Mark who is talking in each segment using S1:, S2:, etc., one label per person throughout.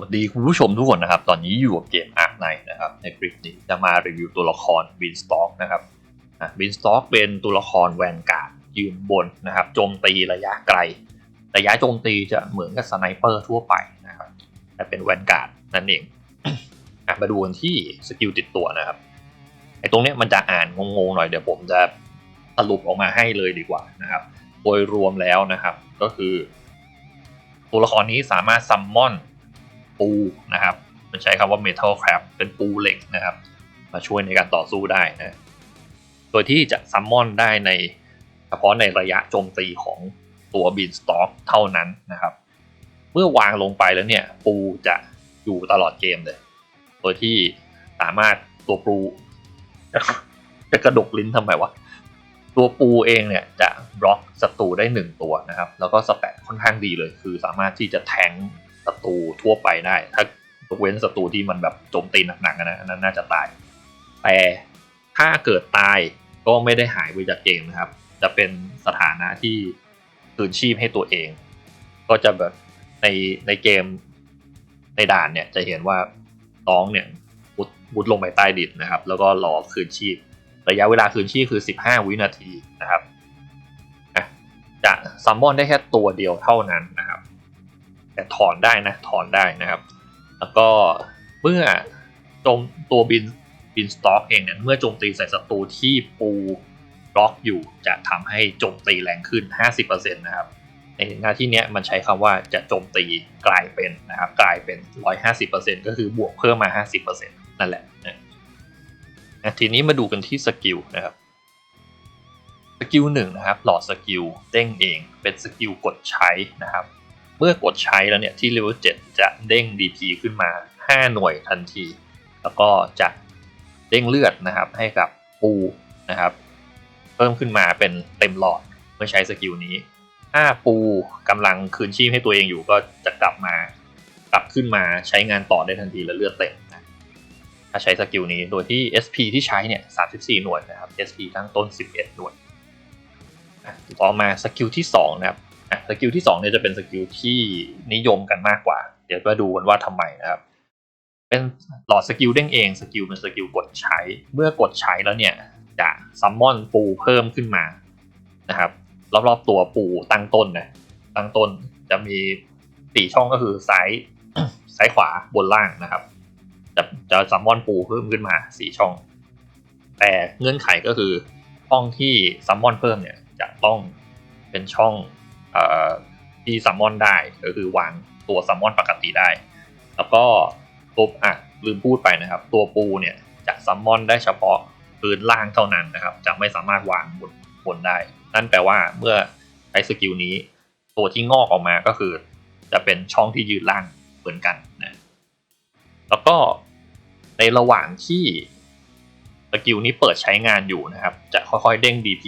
S1: วัสดีคุณผู้ชมทุกคนนะครับ ตอนนี้อยู่กับเกมอาร์คไนนะครับ ในคลิปนี้จะมารีวิวตัวละครบินสต็อกนะครับบินสต็อกเป็นตัวละครแวนการ์ดยืนบนนะครับ โจมตีระยะไกล ระยะโจมตีจะเหมือนกับสไนเปอร์ทั่วไปนะครับแต่เป็นแวนการ์ดนั่นเองอะมาดูกันที่สกิลติดตัวนะครับไอ้ตรงเนี้ยมันจะอ่านงงๆหน่อยเดี๋ยวผมจะสรุปออกมาให้เลยดีกว่านะครับ โดยรวมแล้วนะครับ ก็คือ ตัวละครนี้สามารถซัมมอน ปูนะครับ มันใช้คำว่า Metal Crab เป็นปูเหล็กนะครับ มาช่วยในการต่อสู้ได้นะ โดยที่จะซัมมอนได้ในเฉพาะในระยะโจมตีของตัวบินสต็อกเท่านั้นนะครับ เมื่อวางลงไปแล้วเนี่ย ปูจะอยู่ตลอดเกมเลย โดยที่สามารถตัวปูจะกระดกลิ้นทำไมวะตัวปูเองเนี่ยจะบล็อกศัตรูได้หนึ่งตัวนะครับ แล้วก็สแตทค่อนข้างดีเลย คือสามารถที่จะแทง ศัตรูทั่วไปได้ ถ้ายกเว้นศัตรูที่มันแบบโจมตีหนักๆนะนั้นน่าจะตาย แต่ถ้าเกิดตายก็ไม่ได้หายไปจากเกมนะครับ จะเป็นสถานะที่คืนชีพให้ตัวเอง ก็จะแบบในในเกมในด่านเนี่ยจะเห็นว่าน้องเนี่ยมุดมุดลงไปใต้ดินนะครับ แล้วก็รอคืนชีพ ระยะเวลาคืนชีพคือ 15 วินาทีนะครับจะซัมมอนได้แค่ตัวเดียวเท่านั้นนะครับ แต่ถอนได้นะถอนได้นะครับ แล้วก็เมื่อโจมตัวบินบินสต็อกเองเนี่ยเมื่อโจมตีใส่ศัตรูที่ปูบล็อกอยู่จะทำให้โจมตีแรงขึ้น 50%นะครับในหน้าที่เนี้ยมันใช้คำว่าจะโจมตีกลายเป็นนะครับกลายเป็น 150%ก็คือบวกเพิ่มมา 50%นั่นแหละนะทีนี้มาดูกันที่สกิลนะครับสกิลหนึ่งนะครับหลอดสกิลเด้งเองเป็นสกิลกดใช้นะครับ เมื่อกดใช้แล้วเนี่ยที่เลเวล7จะเด้ง DP ขึ้นมา 5 หน่วยทันที แล้วก็จะเด้งเลือดนะครับให้กับปูนะครับ เพิ่มขึ้นมาเป็นเต็มหลอดเมื่อใช้สกิลนี้ ถ้าปูกำลังคืนชีพให้ตัวเองอยู่ก็จะกลับมากลับขึ้นมาใช้งานต่อได้ทันทีและเลือดเต็มนะถ้าใช้สกิลนี้โดยที่ SP ที่ใช้เนี่ย 34 หน่วยนะครับ SP ตั้งต้น 11 หน่วยต่อมาสกิลที่ 2 นะครับ สกิลที่2เนี่ยจะเป็นสกิลที่นิยมกันมากกว่า เดี๋ยวมาดูกันว่าทำไมนะครับ เป็นหลอดสกิลเด้งเองสกิลเป็นสกิลกดใช้ เมื่อกดใช้แล้วเนี่ยจะซัมมอนปูเพิ่มขึ้นมานะครับรอบๆตัวปูตั้งต้นนะตั้งต้นจะมีสี่ช่องก็คือซ้ายซ้ายขวาบนล่างนะครับ จะจะซัมมอนปูเพิ่มขึ้นมาสี่ช่อง แต่เงื่อนไขก็คือช่องที่ซัมมอนเพิ่มเนี่ยจะต้องเป็นช่อง ที่ซัมมอนได้ก็คือวางตัวซัมมอนปกติได้ แล้วก็ตัวอะลืมพูดไปนะครับ ตัวปูเนี่ยจะซัมมอนได้เฉพาะพื้นล่างเท่านั้นนะครับ จะไม่สามารถวางบนบนได้ นั่นแปลว่าเมื่อใช้สกิลนี้ ตัวที่งอกออกมาก็คือ จะเป็นช่องที่ยืนล่างเหมือนกันนะแล้วก็ในระหว่างที่สกิลนี้เปิดใช้งานอยู่นะครับ จะค่อยๆเด้ง DP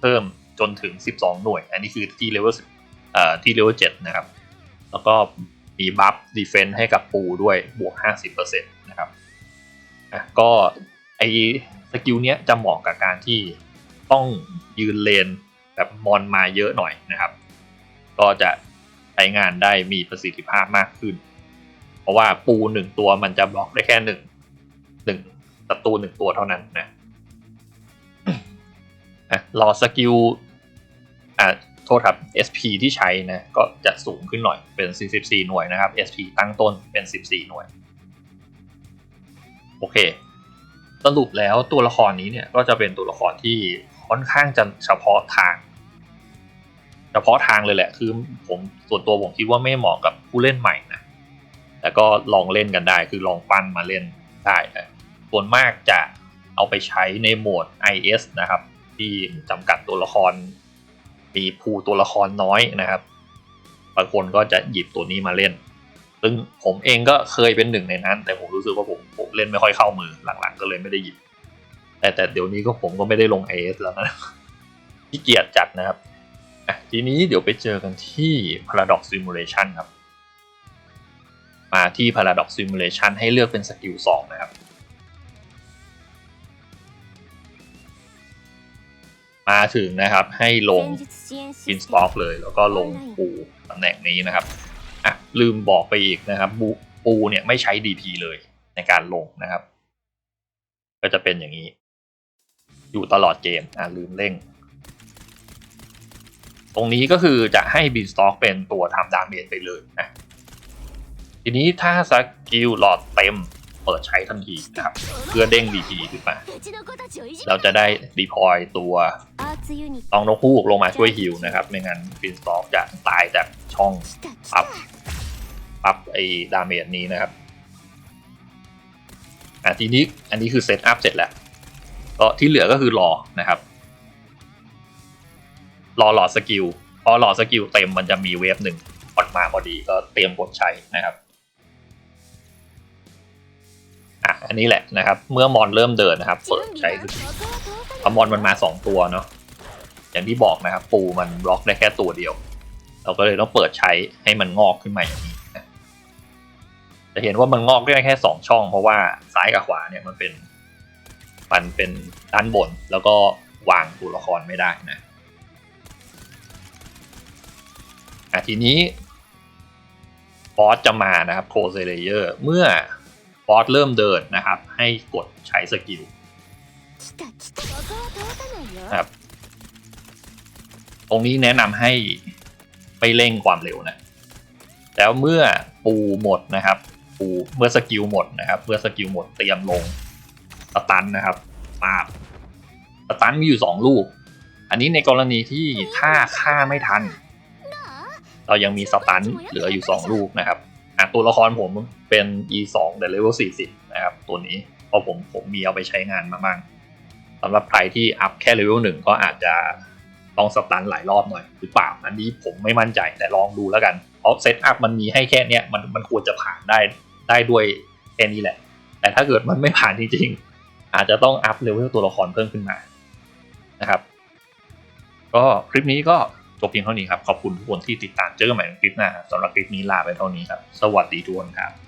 S1: เพิ่ม จนถึง 12 หน่วย อันนี้คือที่เลเวลเอ่อที่เลเวล7นะครับ แล้วก็มีบัฟดีเฟนต์ให้กับปูด้วยบวก 50%นะครับอะก็ไอสกิลเนี้ยจะเหมาะกับการที่ต้องยืนเลนแบบมอนมาเยอะหน่อยนะครับ ก็จะใช้งานได้มีประสิทธิภาพมากขึ้น เพราะว่าปูหนึ่งตัวมันจะบล็อกได้แค่หนึ่งหนึ่งศัตรูหนึ่งตัวเท่านั้นนะอะรอสกิล อ่าโทษครับ SP ที่ใช้นะก็จะสูงขึ้นหน่อยเป็น 44 หน่วยนะครับ SP ตั้งต้นเป็น 14 หน่วย โอเคสรุปแล้วตัวละครนี้เนี่ยก็จะเป็นตัวละครที่ค่อนข้างจะเฉพาะทาง เฉพาะทางเลยแหละ คือผมส่วนตัวผมคิดว่าไม่เหมาะกับผู้เล่นใหม่นะแต่ก็ลองเล่นกันได้ คือลองปั้นมาเล่นได้นะส่วนมากจะเอาไปใช้ในโหมด IS นะครับ ที่จำกัดตัวละคร มีภูตัวละครน้อยนะครับบางคนก็จะหยิบตัวนี้มาเล่น ซึ่งผมเองก็เคยเป็นหนึ่งในนั้น แต่ผมรู้สึกว่าผมผมเล่นไม่ค่อยเข้ามือหลังๆ ก็เลยไม่ได้หยิบ แต่แต่เดี๋ยวนี้ก็ผมก็ไม่ได้ลง IS แล้วนะที่เกียจจัดนะครับทีนี้เดี๋ยวไปเจอกันที่ Paradox Simulation ครับ มาที่ Paradox Simulation ให้เลือกเป็นสกิล2นะครับ มาถึงนะครับ ให้ลงอินสต็อกเลย แล้วก็ลงปูตำแหน่งนี้นะครับอะลืมบอกไปอีกนะครับ ปูปูเนี่ยไม่ใช้ DP เลยในการลงนะครับ ก็จะเป็นอย่างนี้ อยู่ตลอดเกมอ่าลืมเร่ง ตรงนี้ก็คือจะให้บินสต็อกเป็นตัวทำดาเมจไปเลยนะทีนี้ถ้าสกิลหลอดเต็ม เปิดใช้ทันทีนะครับ เพื่อเด้ง VP ขึ้นมา เราจะได้ดีพอยตัวตองนกฮูกลงมาช่วยฮิวนะครับ ไม่งั้นฟินสตอกจะตายจากช่องปั
S2: บ
S1: ปับไอ้ดาเมจนี้นะครับอะทีนี้อันนี้คือเซตอัพเสร็จแล้วก็ที่เหลือก็คือรอนะครับ รอหลอดสกิลพอหลอดสกิลเต็มมันจะมีเวฟหนึ่งออกมาพอดีก็เตรียมกดใช้นะครับ อันนี้แหละนะครับ เมื่อมอนเริ่มเดินนะครับเปิดใช้พอมอนมันมาสองตัวเนาะอย่างที่บอกนะครับ ปูมันบล็อกได้แค่ตัวเดียว เราก็เลยต้องเปิดใช้ให้มันงอกขึ้นมาอย่างนี้นะจะเห็นว่ามันงอกได้แค่สองช่อง เพราะว่าซ้ายกับขวาเนี่ยมันเป็นมันเป็นด้านบนแล้วก็วางตัวละครไม่ได้นะอะทีนี้บอสจะมานะครับโคเซเลเยอร์เมื่อ บอสเริ่มเดินนะครับ ให้กดใช้สกิลครับตรงนี้แนะนำให้ไปเร่งความเร็วนะ แล้วเมื่อปูหมดนะครับ ปูเมื่อสกิลหมดนะครับ เมื่อสกิลหมดเตรียมลงสตันนะครับปาบสตันมีอยู่ 2 ลูก อันนี้ในกรณีที่ถ้าฆ่าไม่ทัน เรายังมีสตันเหลืออยู่ 2 ลูกนะครับ อะตัวละครผมเป็น e 2 แต่เลเวล40 นะครับ ตัวนี้เพราะผมผมมีเอาไปใช้งานมาบ้างสำหรับใครที่อัพแค่เลเวลหนึ่งก็อาจจะต้องสตันหลายรอบหน่อยหรือเปล่าอันนี้ผมไม่มั่นใจแต่ลองดูแล้วกัน เพราะเซตอัพมันมีให้แค่เนี้ยมันมันควรจะผ่านได้ได้ด้วยแค่นี้แหละ แต่ถ้าเกิดมันไม่ผ่านจริงๆ อาจจะต้องอัพเลเวลตัวละครเพิ่มขึ้นมานะครับ ก็คลิปนี้ก็ จบเพียงเท่านี้ครับ ขอบคุณทุกคนที่ติดตามเจอกันใหม่ในคลิปหน้าครับสำหรับคลิปนี้ลาไปเท่านี้ครับ สวัสดีทุกคนครับ